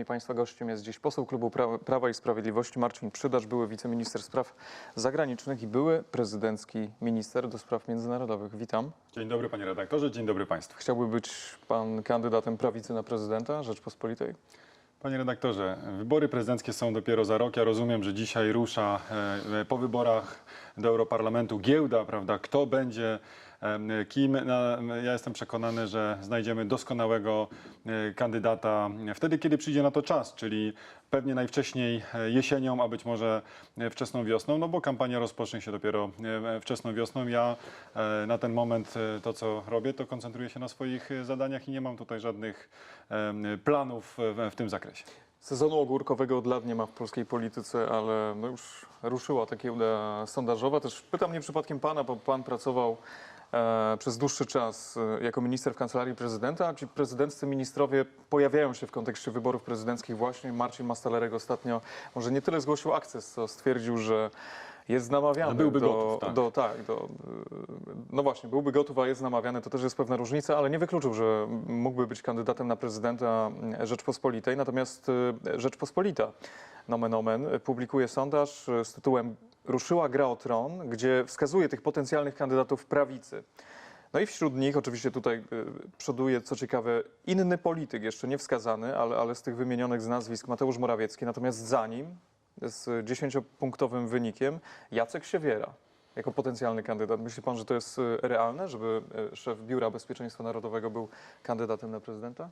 moim i Państwa gościem jest dziś poseł klubu Pra- Prawa i Sprawiedliwości Marcin Przydacz, były wiceminister spraw zagranicznych i były prezydencki minister do spraw międzynarodowych. Witam. Dzień dobry panie redaktorze, dzień dobry państwu. Chciałby być pan kandydatem prawicy na prezydenta Rzeczpospolitej? Panie redaktorze, wybory prezydenckie są dopiero za rok. Ja rozumiem, że dzisiaj rusza e, po wyborach do Europarlamentu giełda, prawda? Kto będzie kim? Na, ja jestem przekonany, że znajdziemy doskonałego e, kandydata wtedy, kiedy przyjdzie na to czas, czyli pewnie najwcześniej e, jesienią, a być może e, wczesną wiosną, no bo kampania rozpocznie się dopiero wczesną wiosną. Ja na ten moment to, co robię, to koncentruję się na swoich zadaniach i nie mam tutaj żadnych planów w, tym zakresie. Sezonu ogórkowego od lat nie ma w polskiej polityce, ale no już ruszyła ta giełda sondażowa. Też pytam nie przypadkiem pana, bo pan pracował przez dłuższy czas e, jako minister w kancelarii prezydenta, ci prezydenccy ministrowie pojawiają się w kontekście wyborów prezydenckich właśnie. Marcin Mastalerek ostatnio może nie tyle zgłosił akces, co stwierdził, że jest namawiany Ale byłby do, gotów, tak. do tak, do, no właśnie, byłby gotów, a jest namawiany, to też jest pewna różnica, ale nie wykluczył, że mógłby być kandydatem na prezydenta Rzeczpospolitej. Natomiast e, Rzeczpospolita, nomen omen, publikuje sondaż e, z tytułem Ruszyła gra o tron, gdzie wskazuje tych potencjalnych kandydatów prawicy. No i wśród nich oczywiście tutaj przoduje, co ciekawe, inny polityk, jeszcze nie wskazany, ale, ale z tych wymienionych z nazwisk Mateusz Morawiecki. Natomiast za nim, z dziesięciopunktowym wynikiem, Jacek Siewiera jako potencjalny kandydat. Myśli pan, że to jest e, realne, żeby e, szef Biura Bezpieczeństwa Narodowego był kandydatem na prezydenta?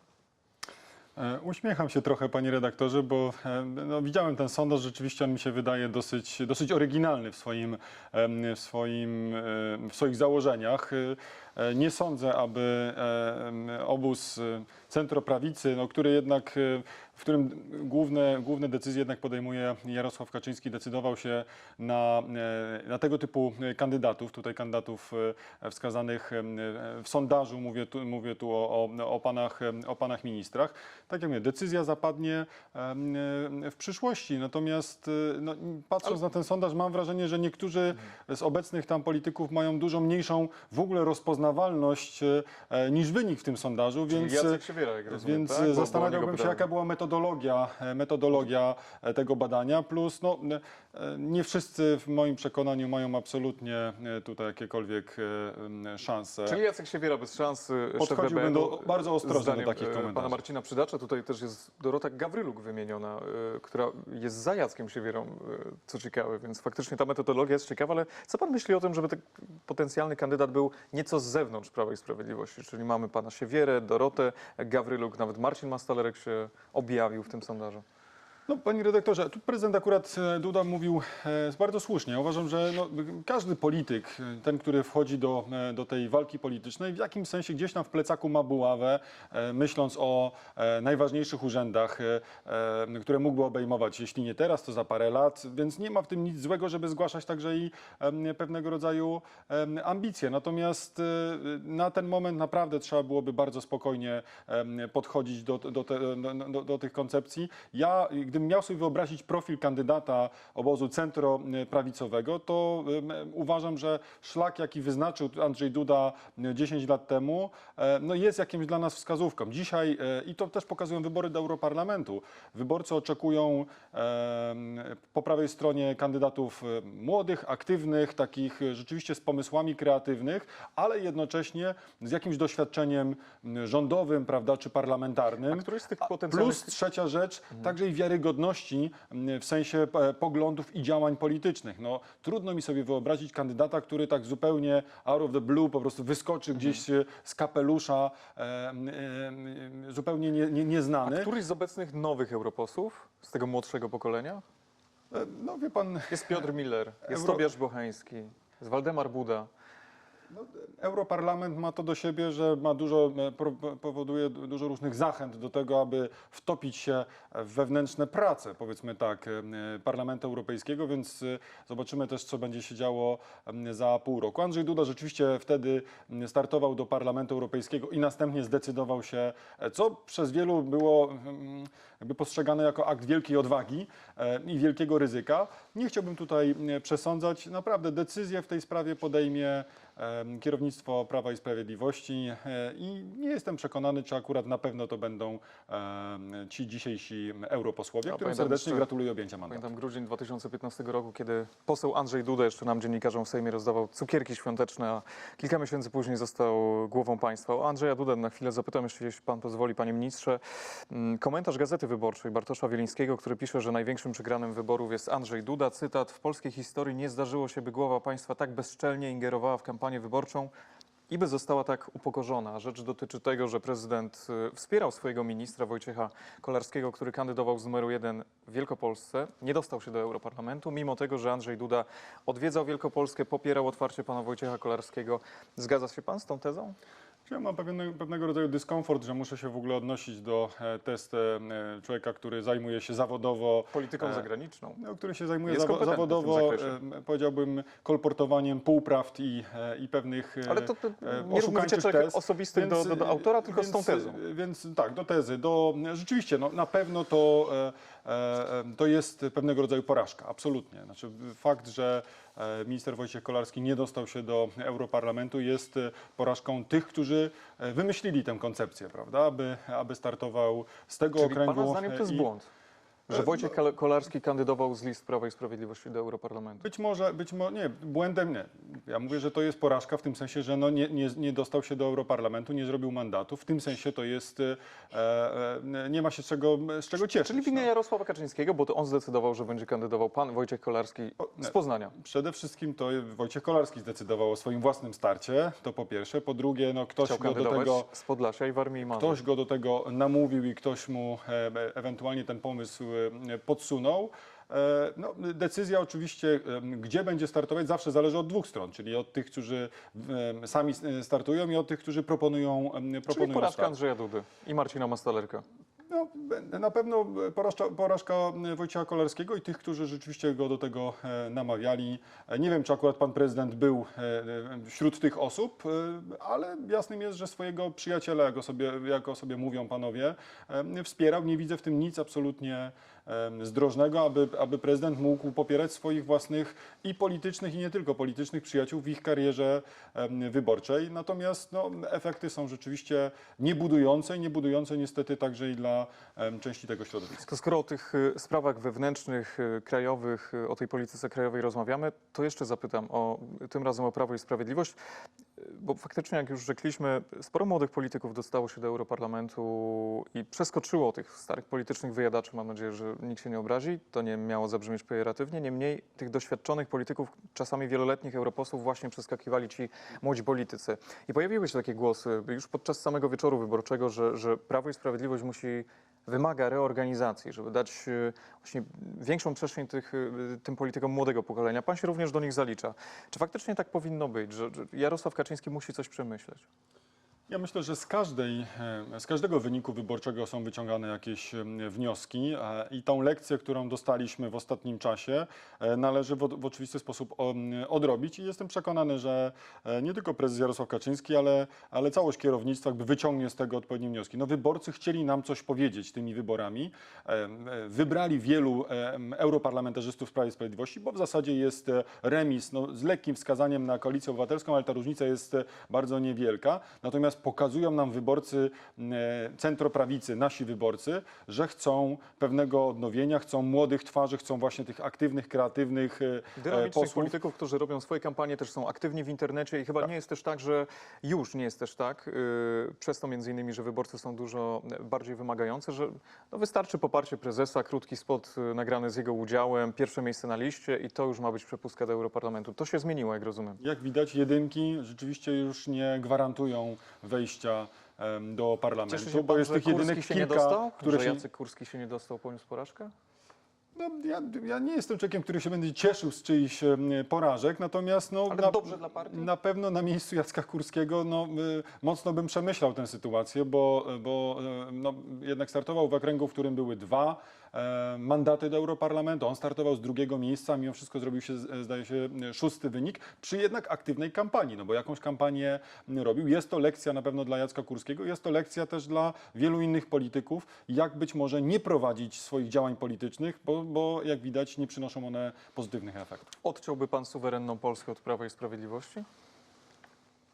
E, Uśmiecham się trochę, panie redaktorze, bo e, no, widziałem ten sondaż, rzeczywiście on mi się wydaje dosyć, dosyć oryginalny w, swoim, w, swoim, e, w swoich założeniach. E, Nie sądzę, aby e, obóz e, centroprawicy, no, który jednak, w którym główne, główne decyzje jednak podejmuje Jarosław Kaczyński, decydował się na, na tego typu kandydatów, tutaj kandydatów wskazanych w sondażu, mówię tu, mówię tu o, o, o, panach, o panach ministrach. Tak jak mówię, decyzja zapadnie w przyszłości. Natomiast no, patrząc na ten sondaż, mam wrażenie, że niektórzy z obecnych tam polityków mają dużo mniejszą w ogóle rozpoznawalność e, niż wynik w tym sondażu, więc, Siewiera, jak rozumiem, więc tak? Bo- bo o zastanawiałbym niego się, jaka była metodologia, e, metodologia e, tego badania. Plus, no, nie wszyscy w moim przekonaniu mają absolutnie tutaj jakiekolwiek szanse. Czyli Jacek Siewiera bez szans e, szef Podchodziłbym BBN-u, do- bardzo ostrożnie zdaniem, do takich e, komentarzy. Pana Marcina Przydacza, tutaj też jest Dorota Gawryluk wymieniona, e, która jest za Jackiem Siewierą, e, co ciekawe, więc faktycznie ta metodologia jest ciekawa, ale co pan myśli o tym, żeby ten potencjalny kandydat był nieco z zewnątrz Prawa i Sprawiedliwości, czyli mamy pana Siewierę, Dorotę Gawryluk, nawet Marcin Mastalerek się objawił w tym sondażu. No, panie redaktorze, tu prezydent akurat e, Duda mówił e, bardzo słusznie. Uważam, że no, każdy polityk, e, ten, który wchodzi do, do tej walki politycznej, w jakimś sensie gdzieś tam w plecaku ma buławę, myśląc o najważniejszych urzędach, które mógłby obejmować, jeśli nie teraz, to za parę lat, więc nie ma w tym nic złego, żeby zgłaszać także i pewnego rodzaju ambicje. Natomiast na ten moment naprawdę trzeba byłoby bardzo spokojnie podchodzić do, do, te, do, do, tych koncepcji. Ja, gdybym miał sobie wyobrazić profil kandydata obozu centroprawicowego, to uważam, że szlak, jaki wyznaczył Andrzej Duda em, 10 lat temu, no jest jakimś dla nas wskazówką. Dzisiaj, e, i to też pokazują wybory do Europarlamentu, wyborcy oczekują po prawej stronie kandydatów młodych, aktywnych, takich e, rzeczywiście z pomysłami kreatywnych, ale jednocześnie z jakimś doświadczeniem rządowym, prawda, czy parlamentarnym. A z tych potencjalnych... Plus trzecia rzecz, także i wiarygodności m, w sensie e, poglądów i działań politycznych. No, trudno mi sobie wyobrazić kandydata, który tak zupełnie out of the blue po prostu wyskoczy gdzieś e, z kapelusza, e, m, e, zupełnie nie, nie, A nieznany. któryś z obecnych nowych europosłów, z tego młodszego pokolenia? E, No wie pan, Jest Piotr Miller, jest Euro- Tobiasz Bocheński, jest Waldemar Buda. Europarlament ma to do siebie, że ma dużo, e, powoduje dużo różnych zachęt do tego, aby wtopić się w wewnętrzne prace, powiedzmy tak, e, Parlamentu Europejskiego, więc e, zobaczymy też, co będzie się działo za pół roku. Andrzej Duda rzeczywiście wtedy startował do Parlamentu Europejskiego i następnie zdecydował się, co przez wielu było jakby postrzegane jako akt wielkiej odwagi i wielkiego ryzyka. Nie chciałbym tutaj przesądzać. Naprawdę decyzję w tej sprawie podejmie kierownictwo Prawa i Sprawiedliwości e, i nie jestem przekonany, czy akurat na pewno to będą ci dzisiejsi europosłowie, którym pamiętam serdecznie gratuluję objęcia mandatu. Pamiętam grudzień 2015 roku, kiedy poseł Andrzej Duda jeszcze nam dziennikarzom w Sejmie rozdawał cukierki świąteczne, a kilka miesięcy później został głową państwa. O Andrzeja Dudę na chwilę zapytam, jeszcze jeśli pan pozwoli, panie ministrze. Mm, Komentarz Gazety Wyborczej Bartosza Wielińskiego, który pisze, że największym przegranym wyborów jest Andrzej Duda. Cytat, w polskiej historii nie zdarzyło się, by głowa państwa tak bezczelnie ingerowała w kampanię wyborczą i by została tak upokorzona. Rzecz dotyczy tego, że prezydent y, wspierał swojego ministra Wojciecha Kolarskiego, który kandydował z numeru jeden w Wielkopolsce. Nie dostał się do Europarlamentu, mimo tego, że Andrzej Duda odwiedzał Wielkopolskę, popierał otwarcie pana Wojciecha Kolarskiego. Zgadza się pan z tą tezą? Ja mam pewien, pewnego rodzaju dyskomfort, że muszę się w ogóle odnosić do e, testu e, człowieka, który zajmuje się zawodowo Polityką E, zagraniczną. no, który się zajmuje zawo zawodowo, powiedziałbym, kolportowaniem półprawd i, i pewnych Ale to, to nie wycieczek tez. osobistych do, do, do autora, tylko z tą więc, tezą. Więc tak, do tezy. Do, rzeczywiście, no, na pewno to, to jest pewnego rodzaju porażka, absolutnie. Znaczy, fakt, że e, minister Wojciech Kolarski nie dostał się do Europarlamentu jest e, porażką tych, którzy e, wymyślili tę koncepcję, prawda, aby, aby startował z tego Czyli okręgu. pana zdaniem to jest i- błąd, że E, Wojciech Kal- Kolarski kandydował z list Prawa i Sprawiedliwości do Europarlamentu. Być może, być może, nie, błędem nie. Ja mówię, że to jest porażka w tym sensie, że no nie, nie, nie dostał się do Europarlamentu, nie zrobił mandatu. W tym sensie to jest, e, e, nie ma się z czego, z czego cieszyć. Czyli wina no. Jarosława Kaczyńskiego, bo to on zdecydował, że będzie kandydował pan Wojciech Kolarski z. Poznania. Przede wszystkim to Wojciech Kolarski zdecydował o swoim własnym starcie, to po pierwsze. Po drugie, no ktoś Chciał go do kandydować tego... z Podlasia i Warmii i Mazur. Ktoś go do tego namówił i ktoś mu e, e, ewentualnie ten pomysł e, podsunął. E, No, decyzja oczywiście, em, gdzie będzie startować, zawsze zależy od dwóch stron, czyli od tych, którzy sami startują i od tych, którzy proponują, em, Czyli proponują porażka start. Andrzeja Dudy i Marcina Mastalerka. No, na pewno porażka, porażka Wojciecha Kolarskiego i tych, którzy rzeczywiście go do tego e, namawiali. Nie wiem, czy akurat pan prezydent był e, e, wśród tych osób, ale jasnym jest, że swojego przyjaciela, jak o sobie, jak o sobie mówią panowie, wspierał. Nie widzę w tym nic absolutnie zdrożnego, aby, aby prezydent mógł popierać swoich własnych i politycznych, i nie tylko politycznych przyjaciół w ich karierze wyborczej. Natomiast no, efekty są rzeczywiście niebudujące i niebudujące niestety także i dla części tego środowiska. Skoro o tych y, sprawach wewnętrznych, y, krajowych, y, o tej polityce krajowej rozmawiamy, to jeszcze zapytam o tym razem o Prawo i Sprawiedliwość, bo faktycznie, jak już rzekliśmy, sporo młodych polityków dostało się do Europarlamentu i przeskoczyło tych starych politycznych wyjadaczy. Mam nadzieję, że nikt się nie obrazi. To nie miało zabrzmieć pejoratywnie. Niemniej tych doświadczonych polityków, czasami wieloletnich europosłów, właśnie przeskakiwali ci młodzi politycy. I pojawiły się takie głosy już podczas samego wieczoru wyborczego, że, że Prawo i Sprawiedliwość musi wymaga reorganizacji, żeby dać e, właśnie większą przestrzeń tych, e, tym politykom młodego pokolenia. Pan się również do nich zalicza. Czy faktycznie tak powinno być, że Jarosław Kaczyński musi coś przemyśleć? Ja myślę, że z, każdej, e, z każdego wyniku wyborczego są wyciągane jakieś wnioski i tą lekcję, którą dostaliśmy w ostatnim czasie, e, należy w, w oczywisty sposób odrobić i jestem przekonany, że e, nie tylko prezes Jarosław Kaczyński, ale, ale całość kierownictwa jakby wyciągnie z tego odpowiednie wnioski. No wyborcy chcieli nam coś powiedzieć tymi wyborami, wybrali wielu europarlamentarzystów w Prawie Sprawiedliwości, bo w zasadzie jest remis no, z lekkim wskazaniem na koalicję obywatelską, ale ta różnica jest bardzo niewielka. Natomiast pokazują nam wyborcy e, centroprawicy, nasi wyborcy, że chcą pewnego odnowienia, chcą młodych twarzy, chcą właśnie tych aktywnych, kreatywnych e, e, posłów. polityków, którzy robią swoje kampanie, też są aktywni w internecie i chyba nie jest też tak, że już nie jest też tak, yy, przez to między innymi, że wyborcy są dużo bardziej wymagający, że no wystarczy poparcie prezesa, krótki spot y, nagrany z jego udziałem, pierwsze miejsce na liście i to już ma być przepustka do Europarlamentu. To się zmieniło, jak rozumiem. Jak widać, jedynki rzeczywiście już nie gwarantują wejścia do parlamentu, Cieszy się bo pan, jest że tych Kurski jedynek się kilka, nie dostał? które że się... Jacek Kurski się nie dostał, poniósł porażkę? No, ja, ja nie jestem człowiekiem, który się będzie cieszył z czyichś porażek, natomiast no, na, dobrze dla partii? na pewno na miejscu Jacka Kurskiego no, y, mocno bym przemyślał tę sytuację, bo, bo no, jednak startował w okręgu, w którym były dwa mandaty do Europarlamentu. On startował z drugiego miejsca, mimo wszystko zrobił się, z- zdaje się, szósty wynik, przy jednak aktywnej kampanii, no bo jakąś kampanię robił. Jest to lekcja na pewno dla Jacka Kurskiego, jest to lekcja też dla wielu innych polityków, jak być może nie prowadzić swoich działań politycznych, bo, bo jak widać nie przynoszą one pozytywnych efektów. Odciąłby pan suwerenną Polskę od Prawa i Sprawiedliwości?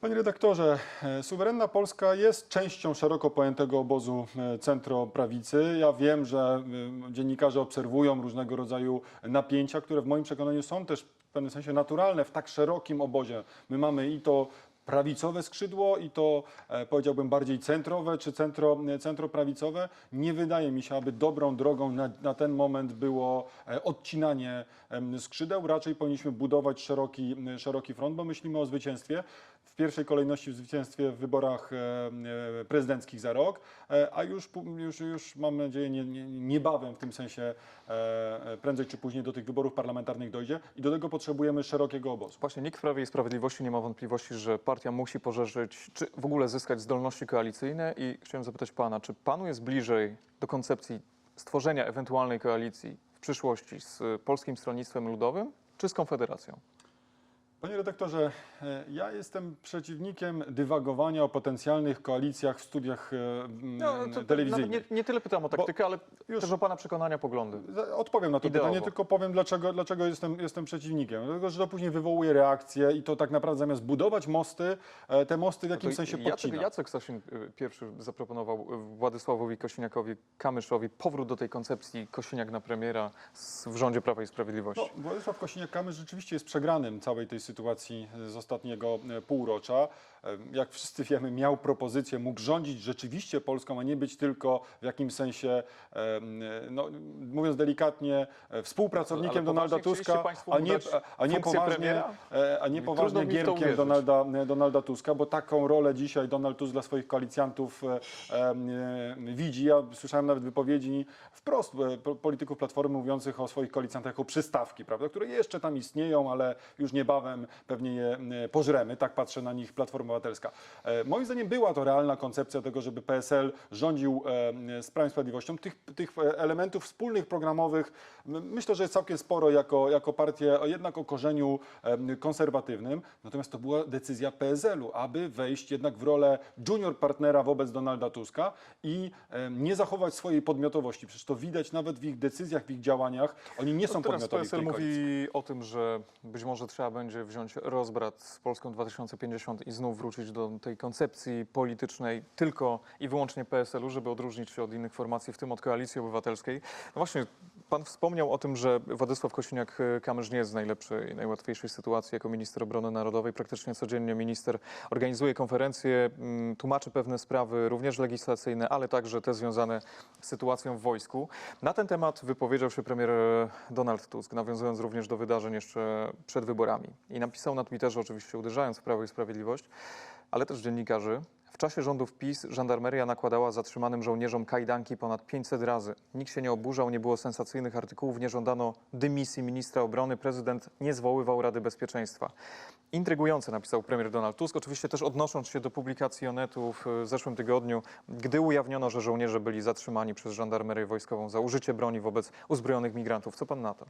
Panie redaktorze, e, suwerenna Polska jest częścią szeroko pojętego obozu e, centroprawicy. Ja wiem, że e, dziennikarze obserwują różnego rodzaju napięcia, które w moim przekonaniu są też w pewnym sensie naturalne w tak szerokim obozie. My mamy i to prawicowe skrzydło i to powiedziałbym bardziej centrowe czy centro, centroprawicowe. Nie wydaje mi się, aby dobrą drogą na, na ten moment było odcinanie skrzydeł. Raczej powinniśmy budować szeroki, szeroki front, bo myślimy o zwycięstwie. W pierwszej kolejności w zwycięstwie w wyborach e, e, prezydenckich za rok, e, a już, już, już mam nadzieję nie, nie, niebawem w tym sensie prędzej czy później do tych wyborów parlamentarnych dojdzie i do tego potrzebujemy szerokiego obozu. Właśnie nikt w Prawie i Sprawiedliwości nie ma wątpliwości, że partia musi poszerzyć, czy w ogóle zyskać zdolności koalicyjne i chciałem zapytać pana, czy panu jest bliżej do koncepcji stworzenia ewentualnej koalicji w przyszłości z Polskim Stronnictwem Ludowym, czy z Konfederacją? Panie redaktorze, e, ja jestem przeciwnikiem dywagowania o potencjalnych koalicjach w studiach e, m, telewizyjnych. No, nie, nie tyle pytam o taktykę, ale już- też o pana przekonania, poglądy. Odpowiem na to Ideowo. pytanie, tylko powiem, dlaczego, dlaczego jestem, jestem przeciwnikiem. Dlatego, że to później wywołuje reakcje i to tak naprawdę zamiast budować mosty, e, te mosty w jakimś To sensie Jacek, podcina. Jacek Sasin y, pierwszy zaproponował Władysławowi Kosiniakowi Kamyszowi powrót do tej koncepcji Kosiniak na premiera z, w rządzie Prawa i Sprawiedliwości. No, Władysław Kosiniak-Kamysz rzeczywiście jest przegranym całej tej sytuacji z ostatniego e, półrocza. E, Jak wszyscy wiemy, miał propozycję, mógł rządzić rzeczywiście Polską, a nie być tylko w jakimś sensie, e, no, mówiąc delikatnie, współpracownikiem Ale Donalda Tuska, a nie, a nie poważnie, premiera? a nie poważnie gierkiem. Donalda, Donalda Tuska, bo taką rolę dzisiaj Donald Tusk dla swoich koalicjantów widzi. Ja słyszałem nawet wypowiedzi wprost po- polityków Platformy mówiących o swoich koalicjantach jako przystawki, prawda, które jeszcze tam istnieją, ale już niebawem pewnie je e, pożremy. Tak patrzę na nich Platforma Obywatelska. E, Moim zdaniem była to realna koncepcja tego, żeby PSL rządził e, z Prawem i Sprawiedliwością. Tych, tych elementów wspólnych, programowych myślę, że jest całkiem sporo jako, jako partię jednak o korzeniu konserwatywnym. Natomiast to była decyzja PSL-u, aby wejść jednak w rolę junior partnera wobec Donalda Tuska i nie zachować swojej podmiotowości. Przecież to widać nawet w ich decyzjach, w ich działaniach. Oni nie są No podmiotowi PSL mówi o tym, że być może trzeba będzie wziąć rozbrat z Polską 2050 i znów wrócić do tej koncepcji politycznej tylko i wyłącznie PSL-u, żeby odróżnić się od innych formacji, w tym od Koalicji Obywatelskiej. No właśnie, pan wspomniał o tym, że Władysław Kosiniak-Kamysz nie jest w najlepszej i najłatwiejszej sytuacji jako minister obrony narodowej. Praktycznie codziennie minister organizuje konferencje, mm, tłumaczy pewne sprawy, również legislacyjne, ale także te związane z sytuacją w wojsku. Na ten temat wypowiedział się premier Donald Tusk, nawiązując również do wydarzeń jeszcze przed wyborami. I napisał na Twitterze, oczywiście uderzając w Prawo i Sprawiedliwość, ale też dziennikarzy. W czasie rządów PiS żandarmeria nakładała zatrzymanym żołnierzom kajdanki ponad 500 razy. Nikt się nie oburzał, nie było sensacyjnych artykułów, nie żądano dymisji ministra obrony, prezydent nie zwoływał Rady Bezpieczeństwa. Intrygujące napisał premier Donald Tusk, oczywiście też odnosząc się do publikacji Onetu w e, zeszłym tygodniu, gdy ujawniono, że żołnierze byli zatrzymani przez żandarmerię wojskową za użycie broni wobec uzbrojonych migrantów. Co pan na to?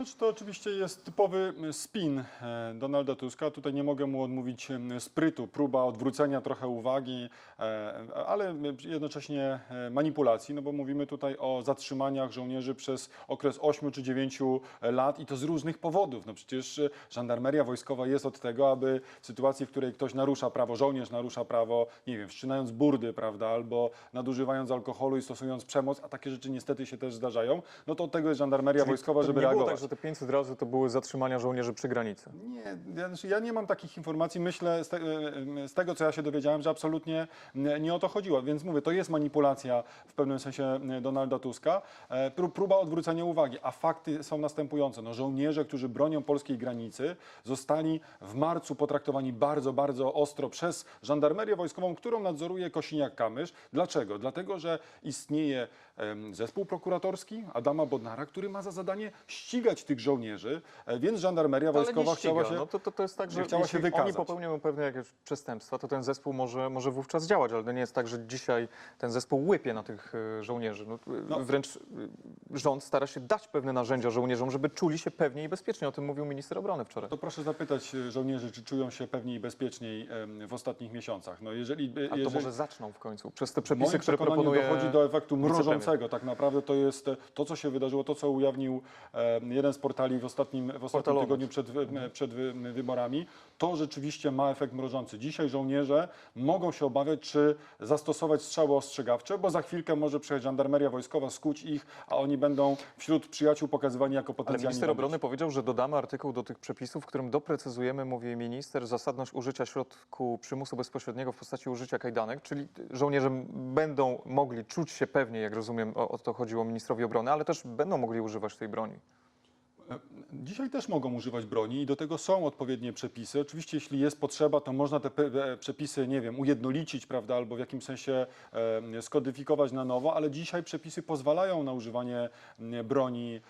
Znaczy to oczywiście jest typowy spin e, Donalda Tuska. Tutaj nie mogę mu odmówić em, sprytu, próba odwrócenia trochę uwagi, e, ale jednocześnie e, manipulacji, no bo mówimy tutaj o zatrzymaniach żołnierzy przez okres 8 czy 9 lat i to z różnych powodów. No przecież e, żandarmeria wojskowa jest od tego, aby w sytuacji, w której ktoś narusza prawo, żołnierz narusza prawo, nie wiem, wszczynając burdy, prawda, albo nadużywając alkoholu i stosując przemoc, a takie rzeczy niestety się też zdarzają, no to od tego jest żandarmeria wojskowa, to żeby było reagować. Te 500 razy to były zatrzymania żołnierzy przy granicy. Nie, ja, znaczy ja nie mam takich informacji. Myślę z, te, z tego, co ja się dowiedziałem, że absolutnie nie o to chodziło. Więc mówię, to jest manipulacja w pewnym sensie Donalda Tuska, e, pró- próba odwrócenia uwagi. A fakty są następujące. No, żołnierze, którzy bronią polskiej granicy, zostali w marcu potraktowani bardzo, bardzo ostro przez żandarmerię wojskową, którą nadzoruje Kosiniak-Kamysz. Dlaczego? Dlatego, że istnieje zespół prokuratorski Adama Bodnara, który ma za zadanie ścigać tych żołnierzy, e, więc żandarmeria wojskowa chciała się... No to, to, to jest tak, że chciała się wykazać. oni popełniają pewne jakieś przestępstwa, to ten zespół może, może wówczas działać, ale to nie jest tak, że dzisiaj ten zespół łypie na tych e, żołnierzy. No, No. Wręcz e, rząd stara się dać pewne narzędzia żołnierzom, żeby czuli się pewnie i bezpiecznie. O tym mówił minister obrony wczoraj. To proszę zapytać żołnierzy, czy czują się pewniej i bezpieczniej w ostatnich miesiącach. No jeżeli, e, A to jeżeli... może zaczną w końcu przez te przepisy, które proponuje dochodzi do efektu wicepremier. Tak naprawdę to jest to, co się wydarzyło, to, co ujawnił jeden z portali w ostatnim, w ostatnim tygodniu przed, przed wy- wyborami. To rzeczywiście ma efekt mrożący. Dzisiaj żołnierze mogą się obawiać, czy zastosować strzały ostrzegawcze, bo za chwilkę może przyjechać żandarmeria wojskowa, skuć ich, a oni będą wśród przyjaciół pokazywani jako Ale potencjalni minister bandyci. obrony powiedział, że dodamy artykuł do tych przepisów, w którym doprecyzujemy, mówi minister, zasadność użycia środku przymusu bezpośredniego w postaci użycia kajdanek, czyli żołnierze będą mogli czuć się pewnie, jak rozumiem, o, o to chodziło ministrowi obrony, ale też będą mogli używać tej broni. Dzisiaj też mogą używać broni i do tego są odpowiednie przepisy. Oczywiście, jeśli jest potrzeba, to można te e, przepisy, nie wiem, ujednolicić, prawda, albo w jakimś sensie e, skodyfikować na nowo, ale dzisiaj przepisy pozwalają na używanie broni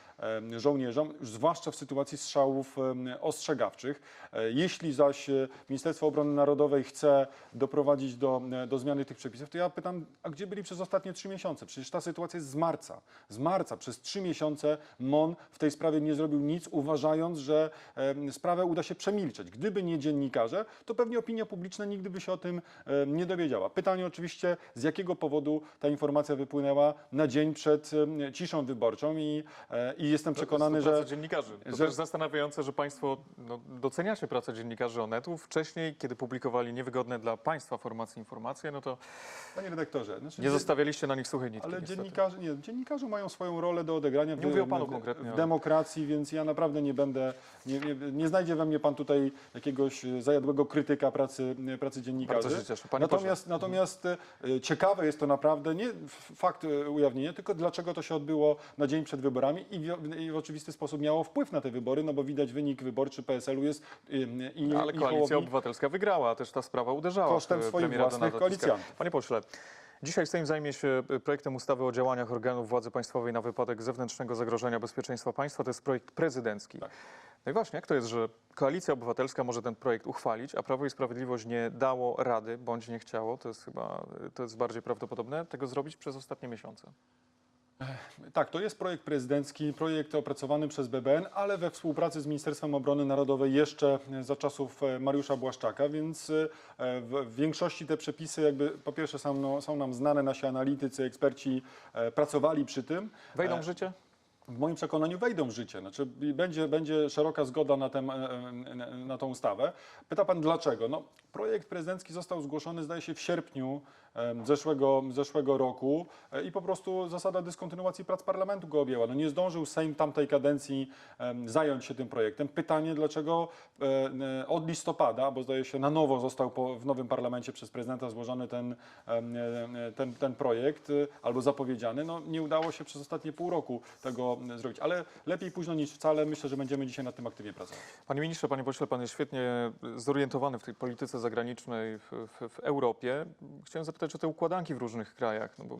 e, żołnierzom, zwłaszcza w sytuacji strzałów ostrzegawczych. Jeśli zaś Ministerstwo Obrony Narodowej chce doprowadzić do, do zmiany tych przepisów, to ja pytam, a gdzie byli przez ostatnie trzy miesiące? Przecież ta sytuacja jest z marca. Z marca przez trzy miesiące MON w tej sprawie nie zrobił nic, uważając, że sprawę uda się przemilczeć. Gdyby nie dziennikarze, to pewnie opinia publiczna nigdy by się o tym nie dowiedziała. Pytanie oczywiście, z jakiego powodu ta informacja wypłynęła na dzień przed ciszą wyborczą i, e, i jestem przekonany, że... dziennikarzy. To że- też zastanawiające, że państwo no, doceniacie pracę dziennikarzy Onetu. Wcześniej, kiedy publikowali niewygodne dla państwa formacji informacje, no to Panie redaktorze, znaczy, nie zostawialiście na nich suchej nitki. Ale niestety. dziennikarze, nie, dziennikarze mają swoją rolę do odegrania w, Nie mówię o w- panu w, konkretnie, w demokracji, więc ja naprawdę nie będę, nie, nie, nie znajdzie we mnie pan tutaj jakiegoś e, zajadłego krytyka pracy, e, pracy dziennikarzy. Bardzo się cieszę. Panie natomiast natomiast e, ciekawe jest to naprawdę, nie fakt ujawnienia, tylko dlaczego to się odbyło na dzień przed wyborami i w, i w oczywisty sposób miało wpływ na te wybory, no bo widać wynik wyborczy PSL-u jest e, i, Ale i Koalicja Hołowni- Obywatelska wygrała, a też ta sprawa uderzała Kosztem swoich własnych koalicjantów. Panie pośle, dzisiaj Sejm zajmie się y, projektem ustawy o działaniach organów władzy państwowej na wypadek zewnętrznego zagrożenia bezpieczeństwa państwa. To jest projekt prezydencki. Tak. No i właśnie, jak to jest, że Koalicja Obywatelska może ten projekt uchwalić, a Prawo i Sprawiedliwość nie dało rady, bądź nie chciało, to jest chyba, to jest bardziej prawdopodobne, tego zrobić przez ostatnie miesiące. Tak, to jest projekt prezydencki, projekt opracowany przez BBN, ale we współpracy z Ministerstwem Obrony Narodowej jeszcze za czasów e, Mariusza Błaszczaka, więc e, w większości te przepisy jakby po pierwsze są, no, są nam znane, nasi analitycy, eksperci e, pracowali przy tym. Wejdą E, w życie? w moim przekonaniu wejdą w życie. Znaczy, będzie, będzie szeroka zgoda na, tem, e, e, na tą ustawę. Pyta pan dlaczego? No, projekt prezydencki został zgłoszony, zdaje się, w sierpniu zeszłego, zeszłego roku e, i po prostu zasada dyskontynuacji prac parlamentu go objęła. No, nie zdążył Sejm tamtej kadencji zająć się tym projektem. Pytanie, dlaczego e, od listopada, bo zdaje się na nowo został po, w nowym parlamencie przez prezydenta złożony ten, e, ten, ten projekt, e, albo zapowiedziany, no, nie udało się przez ostatnie pół roku tego zrobić. Ale lepiej późno niż wcale. Myślę, że będziemy dzisiaj nad tym aktywnie pracować. Panie ministrze, panie pośle, pan jest świetnie zorientowany w tej polityce zagranicznej w, w, w Europie. Chciałem zapytać o te układanki w różnych krajach, no bo y,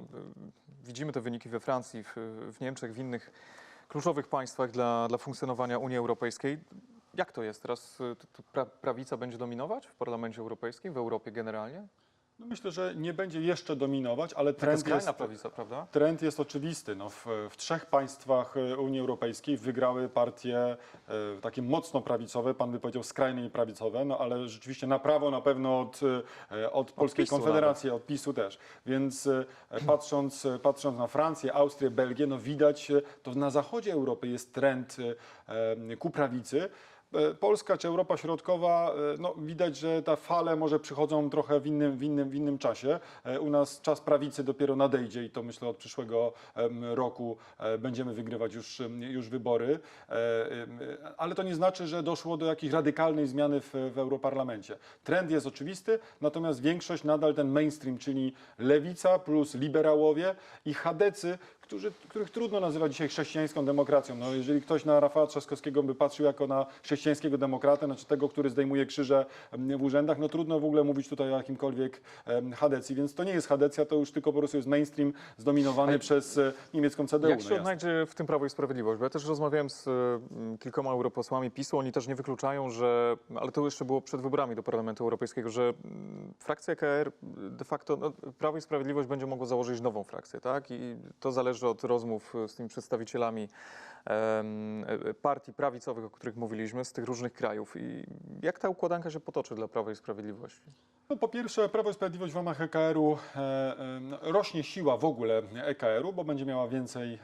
widzimy te wyniki we Francji, w, w Niemczech, w innych kluczowych państwach dla, dla funkcjonowania Unii Europejskiej. Jak to jest teraz? pra, prawica będzie dominować w Parlamencie Europejskim, w Europie generalnie? No, myślę, że nie będzie jeszcze dominować, ale trend jest, prawica, prawda? Trend jest oczywisty. No, w, w trzech państwach e, Unii Europejskiej wygrały partie e, takie mocno prawicowe, pan by powiedział skrajnie prawicowe, no ale rzeczywiście na prawo na pewno od, e, od Polskiej PiSu Konfederacji, od PiSu też. Więc e, patrząc, patrząc na Francję, Austrię, Belgię, no widać, to na zachodzie Europy jest trend e, ku prawicy. E, Polska czy Europa Środkowa, e, no widać, że te fale może przychodzą trochę w innym, w innym, w innym czasie. E, U nas czas prawicy dopiero nadejdzie i to myślę od przyszłego roku będziemy wygrywać już, już wybory. Ale to nie znaczy, że doszło do jakiejś radykalnej zmiany w, w Europarlamencie. Trend jest oczywisty, natomiast większość nadal ten mainstream, czyli lewica plus liberałowie i chadecy, którzy, których trudno nazywać dzisiaj chrześcijańską demokracją. No, jeżeli ktoś na Rafała Trzaskowskiego by patrzył jako na chrześcijańskiego demokratę, znaczy tego, który zdejmuje krzyże w urzędach, no trudno w ogóle mówić tutaj o jakimkolwiek em, chadecji, więc to nie jest chadecja, to już tylko po prostu jest mainstream zdominowany przez e, niemiecką CDU. Jak no się odnajdzie w tym Prawo i Sprawiedliwość? Bo ja też rozmawiałem z mm, kilkoma europosłami PiSu, oni też nie wykluczają, że, ale to jeszcze było przed wyborami do Parlamentu Europejskiego, że mm, frakcja KR de facto, no, Prawo i Sprawiedliwość będzie mogło założyć nową frakcję, tak? I to zależy zależy od rozmów e, z tymi przedstawicielami e, partii prawicowych, o których mówiliśmy, z tych różnych krajów. I jak ta układanka się potoczy dla Prawa i Sprawiedliwości? No, po pierwsze, Prawo i Sprawiedliwość w ramach EKR-u e, rośnie siła w ogóle EKR-u, bo będzie miała więcej.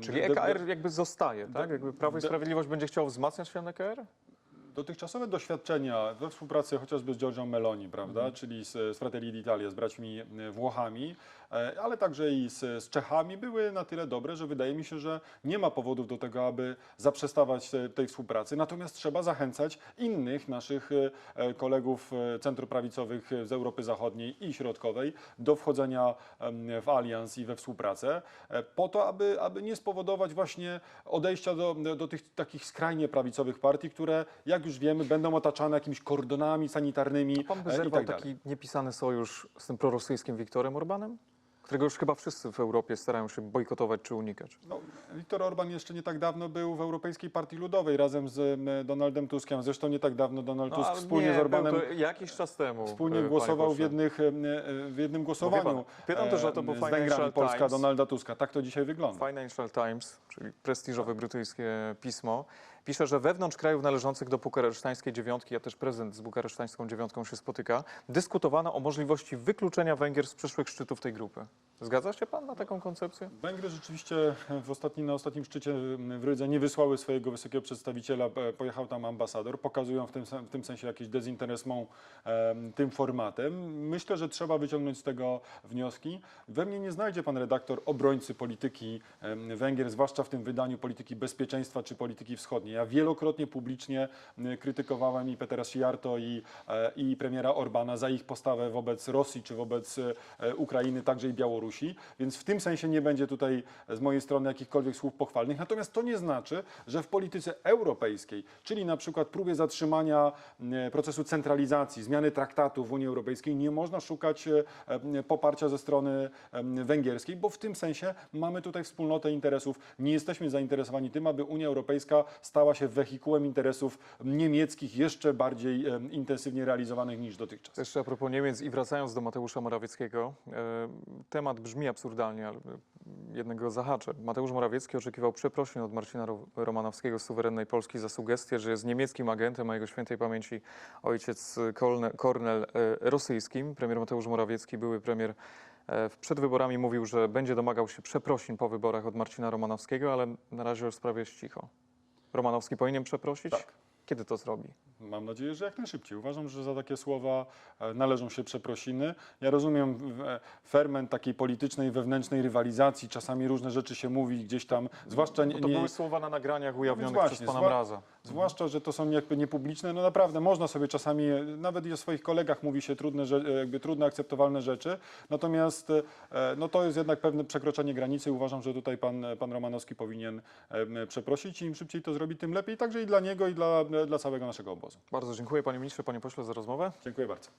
Czyli EKR jakby zostaje, tak? Jakby Prawo i Sprawiedliwość będzie chciało wzmacniać ten EKR? Dotychczasowe doświadczenia we współpracy chociażby z Giorgio Meloni, prawda, Mhm. czyli z, z Fratelli d'Italia, z braćmi Włochami, ale także i z, z Czechami były na tyle dobre, że wydaje mi się, że nie ma powodów do tego, aby zaprzestawać te- tej współpracy. Natomiast trzeba zachęcać innych naszych e, e, kolegów e, centroprawicowych z Europy Zachodniej i Środkowej do wchodzenia w alians i we współpracę, e, po to, aby, aby nie spowodować właśnie odejścia do, do tych takich skrajnie prawicowych partii, które, jak już wiemy, będą otaczane jakimiś kordonami sanitarnymi Pan by e, zerwał tak taki niepisany sojusz z tym prorosyjskim Wiktorem Orbanem? Którego już chyba wszyscy w Europie starają się bojkotować czy unikać. No, Viktor Orban jeszcze nie tak dawno był w Europejskiej Partii Ludowej razem z Donaldem Tuskiem. Zresztą nie tak dawno Donald Tusk ale wspólnie nie, z Orbanem jakiś czas temu. wspólnie e, głosował w, jednych, e, w jednym głosowaniu pan, pytam też o to, bo e, Financial Polska Times- Donalda Tuska. Tak to dzisiaj wygląda. Financial Times, czyli prestiżowe brytyjskie pismo, pisze, że wewnątrz krajów należących do bukaresztańskiej dziewiątki, a też prezydent z bukaresztańską dziewiątką się spotyka, dyskutowano o możliwości wykluczenia Węgier z przyszłych szczytów tej grupy. Zgadza się pan na taką koncepcję? Węgry rzeczywiście w ostatnim, na ostatnim szczycie w Rydze nie wysłały swojego wysokiego przedstawiciela, e, pojechał tam ambasador, pokazują w tym, w tym sensie jakieś dezinteresmą tym formatem. Myślę, że trzeba wyciągnąć z tego wnioski. We mnie nie znajdzie pan redaktor obrońcy polityki Węgier, zwłaszcza w tym wydaniu polityki bezpieczeństwa czy polityki wschodniej. Ja wielokrotnie publicznie m, krytykowałem i Petera Sijarto i, e, i premiera Orbana za ich postawę wobec Rosji czy wobec e, Ukrainy, także i Białorusi, więc w tym sensie nie będzie tutaj z mojej strony jakichkolwiek słów pochwalnych. Natomiast to nie znaczy, że w polityce europejskiej, czyli na przykład próbie zatrzymania m, procesu centralizacji, zmiany traktatów w Unii Europejskiej, nie można szukać e, poparcia ze strony węgierskiej, bo w tym sensie mamy tutaj wspólnotę interesów. Nie jesteśmy zainteresowani tym, aby Unia Europejska stała się wehikułem interesów niemieckich, jeszcze bardziej intensywnie realizowanych niż dotychczas. Jeszcze a propos Niemiec i wracając do Mateusza Morawieckiego, temat brzmi absurdalnie, ale e, jednego zahaczę. Mateusz Morawiecki oczekiwał przeprosin od Marcina Ro- Romanowskiego z suwerennej Polski za sugestię, że jest niemieckim agentem, a jego świętej pamięci ojciec Kornel, e, rosyjskim. Premier Mateusz Morawiecki, były premier e, przed wyborami mówił, że będzie domagał się przeprosin po wyborach od Marcina Romanowskiego, ale na razie w sprawie jest cicho. Romanowski powinien przeprosić? Tak. Kiedy to zrobi? Mam nadzieję, że jak najszybciej. Uważam, że za takie słowa e, należą się przeprosiny. Ja rozumiem e, ferment takiej politycznej, wewnętrznej rywalizacji. Czasami różne rzeczy się mówi gdzieś tam, zwłaszcza Bo to nie, były słowa na nagraniach ujawnionych właśnie, przez pana Mraza. Zwłaszcza, że to są jakby niepubliczne. No naprawdę, można sobie czasami, nawet i o swoich kolegach mówi się trudne, jakby trudne, akceptowalne rzeczy. Natomiast e, no to jest jednak pewne przekroczenie granicy. Uważam, że tutaj pan, pan Romanowski powinien przeprosić i im szybciej to zrobi, tym lepiej. Także i dla niego, i dla, dla całego naszego obozu. Bardzo dziękuję panie ministrze, panie pośle za rozmowę. Dziękuję bardzo.